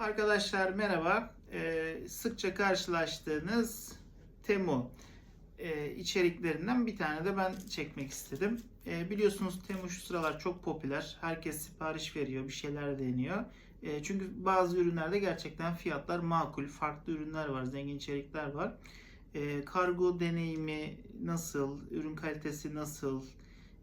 Arkadaşlar merhaba. Ee, sıkça karşılaştığınız Temu e, içeriklerinden bir tane de ben çekmek istedim. E, biliyorsunuz Temu şu sıralar çok popüler. Herkes sipariş veriyor, bir şeyler deniyor. E, çünkü bazı ürünlerde gerçekten fiyatlar makul, farklı ürünler var, zengin içerikler var. E, kargo deneyimi nasıl, ürün kalitesi nasıl,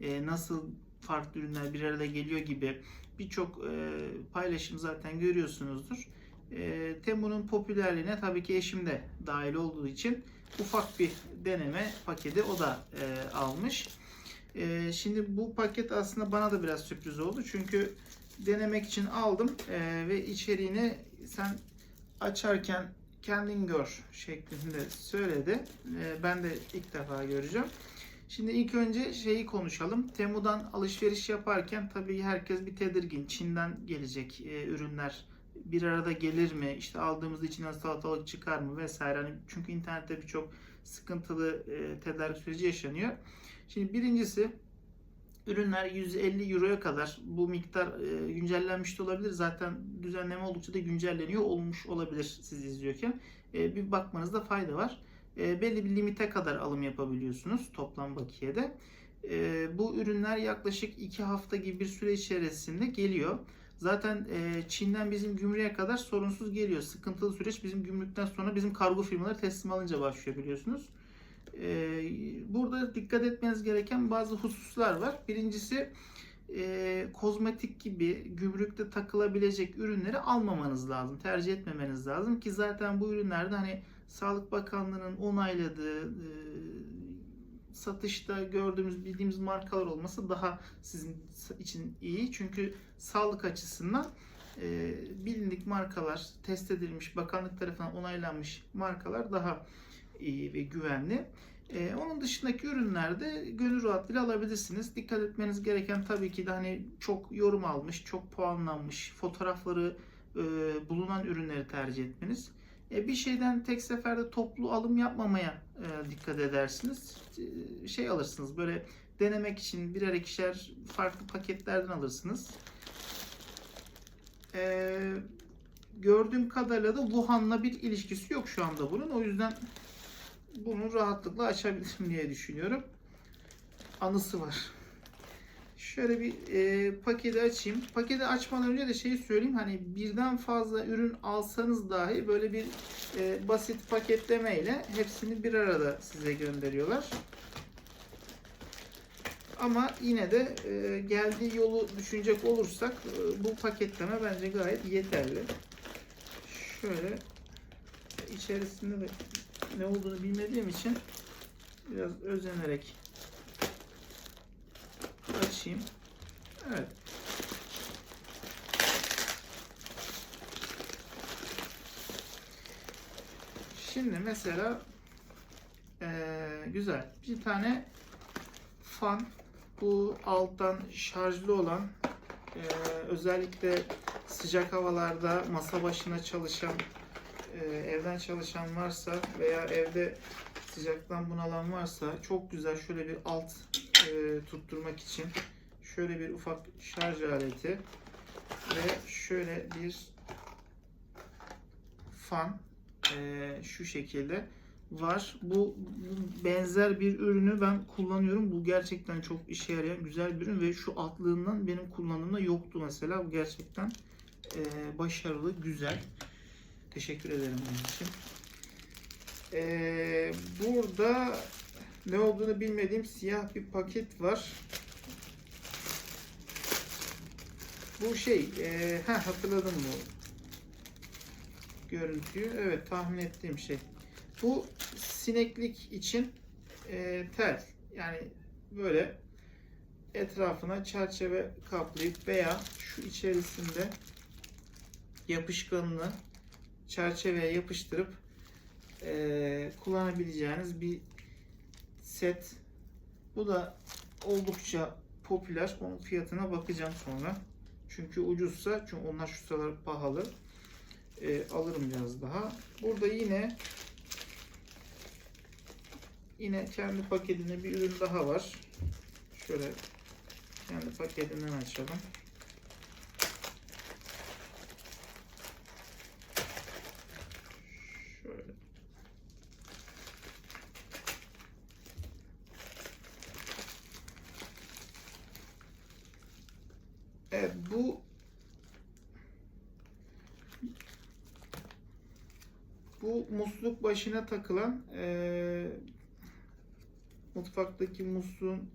e, nasıl farklı ürünler bir arada geliyor gibi birçok e, paylaşım zaten görüyorsunuzdur. E, Temu'nun popülerliğine tabii ki eşim de dahil olduğu için ufak bir deneme paketi o da e, almış. E, şimdi bu paket aslında bana da biraz sürpriz oldu çünkü denemek için aldım e, ve içeriğini sen açarken kendin gör şeklinde söyledi. E, ben de ilk defa göreceğim. Şimdi ilk önce şeyi konuşalım. Temu'dan alışveriş yaparken tabii herkes bir tedirgin. Çin'den gelecek e, ürünler bir arada gelir mi? İşte aldığımızda içinden salatalık çıkar mı vesaire. Hani çünkü internette birçok sıkıntılı e, tedarik süreci yaşanıyor. Şimdi birincisi ürünler 150 euroya kadar bu miktar e, güncellenmiş de olabilir. Zaten düzenleme oldukça da güncelleniyor olmuş olabilir siz izliyorken. E, bir bakmanızda fayda var. E, belli bir limite kadar alım yapabiliyorsunuz toplam bakiyede. E, bu ürünler yaklaşık 2 hafta gibi bir süre içerisinde geliyor. Zaten e, Çin'den bizim gümrüğe kadar sorunsuz geliyor. Sıkıntılı süreç bizim gümrükten sonra bizim kargo firmaları teslim alınca başlıyor biliyorsunuz. E, burada dikkat etmeniz gereken bazı hususlar var. Birincisi e, kozmetik gibi gümrükte takılabilecek ürünleri almamanız lazım. Tercih etmemeniz lazım ki zaten bu ürünlerde hani Sağlık Bakanlığı'nın onayladığı e, satışta gördüğümüz bildiğimiz markalar olması daha sizin için iyi. Çünkü sağlık açısından e, bilindik markalar, test edilmiş, bakanlık tarafından onaylanmış markalar daha iyi ve güvenli. E, onun dışındaki ürünlerde gönül rahatlığıyla alabilirsiniz. Dikkat etmeniz gereken tabii ki de hani çok yorum almış, çok puanlanmış, fotoğrafları e, bulunan ürünleri tercih etmeniz. E, bir şeyden tek seferde toplu alım yapmamaya e, dikkat edersiniz. E, şey alırsınız böyle denemek için birer ikişer farklı paketlerden alırsınız. Gördüğüm kadarıyla da Wuhan'la bir ilişkisi yok şu anda bunun. O yüzden bunu rahatlıkla açabilirim diye düşünüyorum. Anısı var. Şöyle bir e, paketi açayım. Paketi açmadan önce de şeyi söyleyeyim. Hani birden fazla ürün alsanız dahi böyle bir e, basit paketlemeyle hepsini bir arada size gönderiyorlar. Ama yine de e, geldiği yolu düşünecek olursak e, bu paketleme bence gayet yeterli. Şöyle içerisinde de ne olduğunu bilmediğim için biraz özenerek açayım. Evet. Şimdi mesela eee, güzel bir tane fan bu alttan şarjlı olan eee, özellikle sıcak havalarda masa başına çalışan eee, evden çalışan varsa veya evde sıcaktan bunalan varsa çok güzel şöyle bir alt e, tutturmak için şöyle bir ufak şarj aleti ve şöyle bir fan e, şu şekilde var. Bu, benzer bir ürünü ben kullanıyorum. Bu gerçekten çok işe yarayan güzel bir ürün ve şu altlığından benim kullandığımda yoktu mesela. Bu gerçekten e, başarılı, güzel. Teşekkür ederim bunun için. E, burada ne olduğunu bilmediğim siyah bir paket var. Bu şey, e, ha hatırladım bu görüntüyü. Evet tahmin ettiğim şey. Bu sineklik için e, tel. Yani böyle etrafına çerçeve kaplayıp veya şu içerisinde yapışkanını çerçeveye yapıştırıp e, kullanabileceğiniz bir set. Bu da oldukça popüler. Onun fiyatına bakacağım sonra. Çünkü ucuzsa, çünkü onlar şu sıralar pahalı. E, alırım biraz daha. Burada yine yine kendi paketinde bir ürün daha var. Şöyle kendi paketinden açalım. Bu musluk başına takılan eee, mutfaktaki musluğun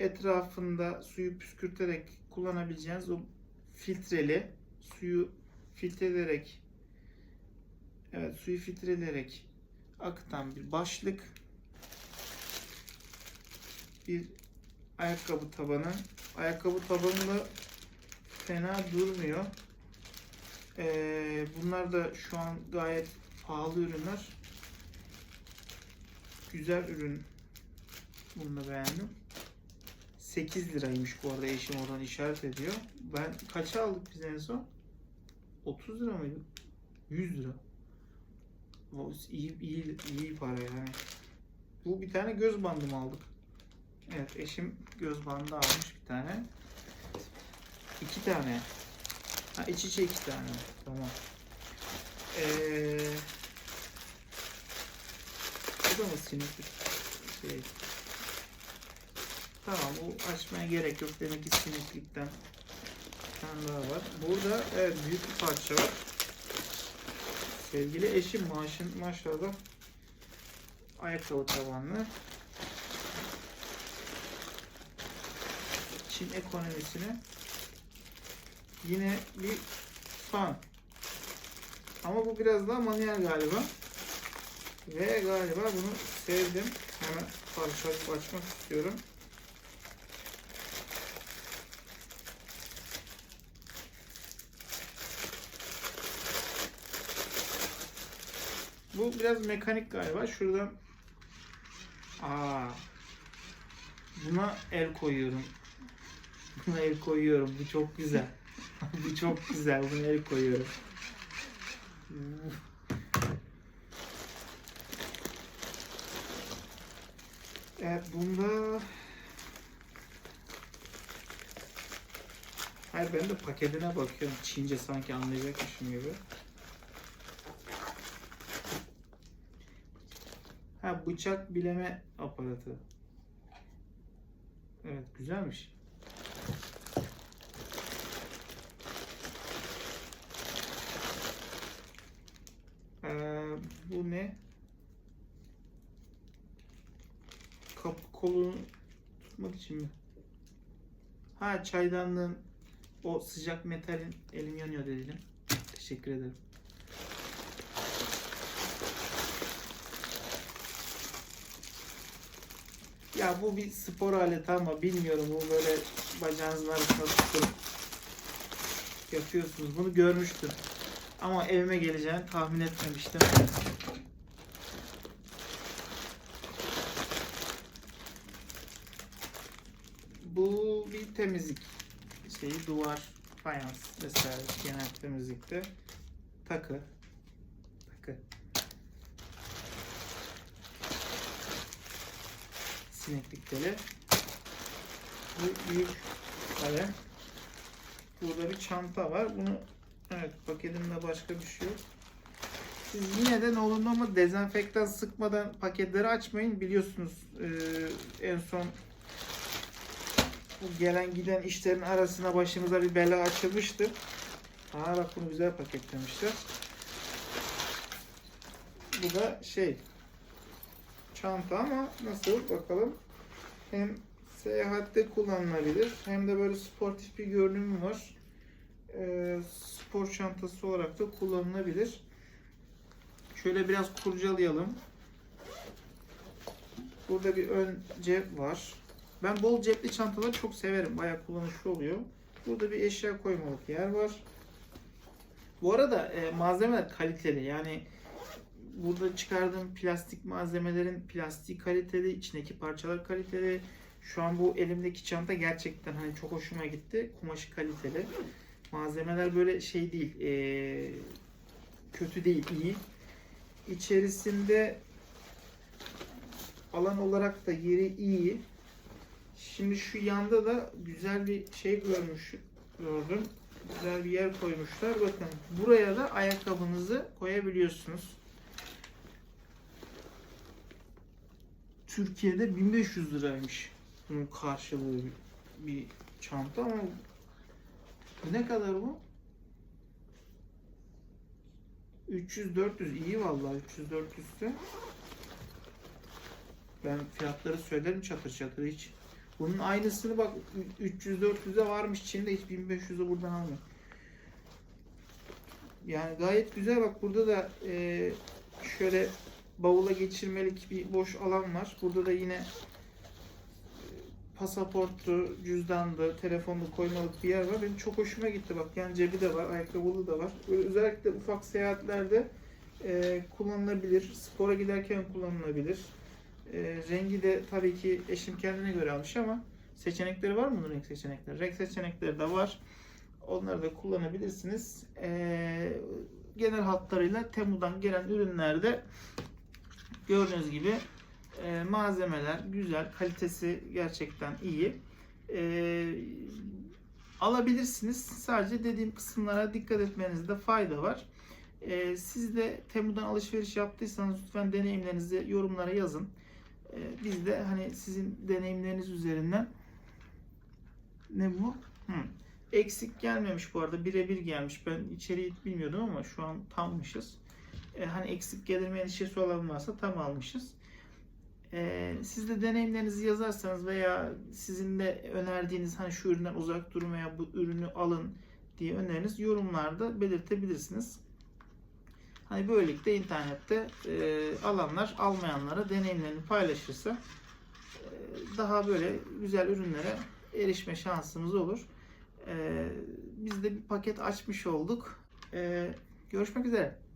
etrafında suyu püskürterek kullanabileceğiniz o filtreli suyu filtreleyerek evet suyu filtreleyerek akıtan bir başlık. Bir ayakkabı tabanı. Ayakkabı tabanı da fena durmuyor. Ee, bunlar da şu an gayet pahalı ürünler güzel ürün bunu da beğendim 8 liraymış bu arada eşim oradan işaret ediyor. Ben kaça aldık biz en son? 30 lira mıydı? 100 lira. O iyi, iyi, iyi para yani. Bu bir tane göz bandı mı aldık? Evet eşim göz bandı almış bir tane. İki tane. Ha iç içe iki tane. Tamam. Ee, mı sinirli şey? Tamam bu açmaya gerek yok. Demek ki tane daha var. Burada evet büyük bir parça var. Sevgili eşim maaşın maşallah ayakkabı tabanlı. Çin ekonomisine yine bir fan. Ama bu biraz daha manuel galiba. Ve galiba bunu sevdim. Hemen parçalayıp açmak istiyorum. Bu biraz mekanik galiba. Şuradan Aa. Buna el koyuyorum. Buna el koyuyorum. Bu çok güzel. Bu çok güzel. Buna el koyuyorum. Evet bunda Hayır ben de paketine bakıyorum. Çince sanki anlayacakmışım gibi. Ha bıçak bileme aparatı. Evet güzelmiş. Ee, bu ne? Kap kolunu mi? Ha çaydanlığın o sıcak metalin elim yanıyor dedim. Teşekkür ederim. Ya bu bir spor aleti ama bilmiyorum bu böyle bacağınızın arasına tutup yapıyorsunuz. Bunu görmüştüm. Ama evime geleceğini tahmin etmemiştim. Bu bir temizlik şeyi duvar, fayans vesaire genel temizlikte takı takı sineklik teli. Bu büyük kalem. Burada bir çanta var. Bunu evet paketinde başka bir şey yok. Siz yine de ne olur olmaz dezenfektan sıkmadan paketleri açmayın. Biliyorsunuz e, en son bu gelen giden işlerin arasına başımıza bir bela açılmıştı. Aa bak bunu güzel paketlemişler. Bu da şey çanta ama nasıl bakalım. Hem seyahatte kullanılabilir hem de böyle sportif bir görünümü var. Ee, spor çantası olarak da kullanılabilir. Şöyle biraz kurcalayalım. Burada bir ön cep var. Ben bol cepli çantaları çok severim. Bayağı kullanışlı oluyor. Burada bir eşya koymalık yer var. Bu arada e, malzemeler kaliteli. Yani burada çıkardığım plastik malzemelerin plastiği kaliteli, içindeki parçalar kaliteli. Şu an bu elimdeki çanta gerçekten hani çok hoşuma gitti. Kumaşı kaliteli. Malzemeler böyle şey değil, e, kötü değil, iyi. İçerisinde alan olarak da yeri iyi. Şimdi şu yanda da güzel bir şey görmüş gördüm. Güzel bir yer koymuşlar. Bakın buraya da ayakkabınızı koyabiliyorsunuz. Türkiye'de 1500 liraymış bunun karşılığı bir, çanta ama ne kadar bu? 300-400 iyi vallahi 300-400 ise. Ben fiyatları söylerim çatır çatır hiç. Bunun aynısını bak 300-400'e varmış Çin'de hiç 1500'e buradan almıyor. Yani gayet güzel bak burada da e, şöyle bavula geçirmelik bir boş alan var. Burada da yine e, pasaporttu, cüzdandı, telefonlu koymalık bir yer var. Benim çok hoşuma gitti bak. Yani cebi de var, ayakkabılı da var. Özellikle ufak seyahatlerde e, kullanılabilir. Spora giderken kullanılabilir. E, rengi de tabii ki eşim kendine göre almış ama seçenekleri var mı bunun renk seçenekleri? Renk seçenekleri de var. Onları da kullanabilirsiniz. E, genel hatlarıyla Temu'dan gelen ürünlerde gördüğünüz gibi e, malzemeler güzel, kalitesi gerçekten iyi. E, alabilirsiniz. Sadece dediğim kısımlara dikkat etmenizde fayda var. E, siz de Temu'dan alışveriş yaptıysanız lütfen deneyimlerinizi yorumlara yazın. E, biz de hani sizin deneyimleriniz üzerinden ne bu? Hı. Eksik gelmemiş bu arada. Birebir gelmiş. Ben içeriği bilmiyordum ama şu an tammışız. E, hani eksik gelir mi endişesi olan varsa tam almışız. E, siz de deneyimlerinizi yazarsanız veya sizin de önerdiğiniz hani şu üründen uzak durun veya bu ürünü alın diye öneriniz yorumlarda belirtebilirsiniz. Hani böylelikle internette e, alanlar almayanlara deneyimlerini paylaşırsa e, daha böyle güzel ürünlere erişme şansımız olur. E, biz de bir paket açmış olduk. E, görüşmek üzere.